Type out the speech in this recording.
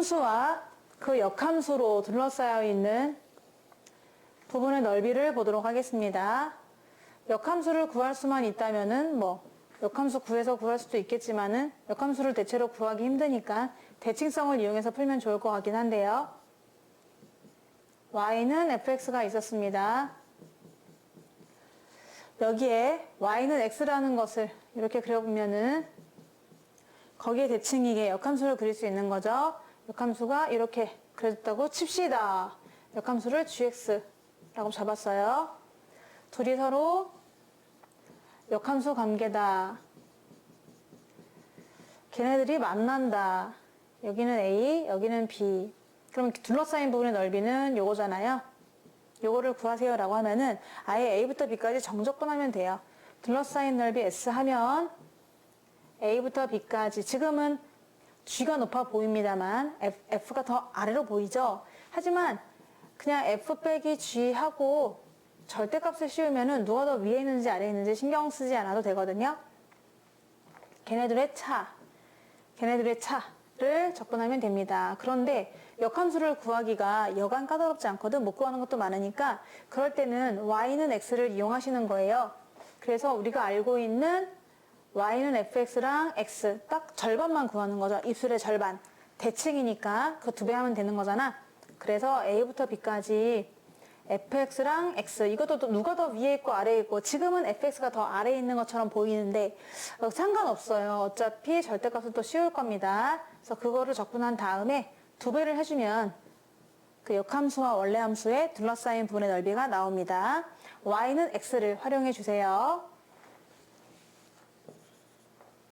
함수와 그 역함수로 둘러싸여 있는 부분의 넓이를 보도록 하겠습니다. 역함수를 구할 수만 있다면은 뭐 역함수 구해서 구할 수도 있겠지만은 역함수를 대체로 구하기 힘드니까 대칭성을 이용해서 풀면 좋을 것 같긴 한데요. y는 fx가 있었습니다. 여기에 y는 x라는 것을 이렇게 그려보면은 거기에 대칭이게 역함수를 그릴 수 있는 거죠. 역함수가 이렇게 그려졌다고 칩시다. 역함수를 gx라고 잡았어요. 둘이 서로 역함수 관계다. 걔네들이 만난다. 여기는 A, 여기는 B. 그럼 둘러싸인 부분의 넓이는 요거잖아요. 요거를 구하세요 라고 하면은 아예 A부터 B까지 정적분 하면 돼요. 둘러싸인 넓이 S 하면 A부터 B까지 지금은 G가 높아 보입니다만 F, 가더 아래로 보이죠. 하지만 그냥 F 빼기 G 하고 절대값을 씌우면은 누가 더 위에 있는지 아래에 있는지 신경 쓰지 않아도 되거든요. 걔네들의 차, 걔네들의 차를 접근하면 됩니다. 그런데 역함수를 구하기가 여간 까다롭지 않거든 못 구하는 것도 많으니까 그럴 때는 y는 x를 이용하시는 거예요. 그래서 우리가 알고 있는 y는 fx랑 x 딱 절반만 구하는 거죠. 입술의 절반. 대칭이니까 그두배 하면 되는 거잖아. 그래서 a부터 b까지 fx랑 x 이것도 또 누가 더 위에 있고 아래에 있고 지금은 fx가 더 아래에 있는 것처럼 보이는데 어, 상관없어요. 어차피 절대값은 또 씌울 겁니다. 그래서 그거를 적분한 다음에 두 배를 해주면 그 역함수와 원래 함수의 둘러싸인 부분의 넓이가 나옵니다. y는 x를 활용해 주세요.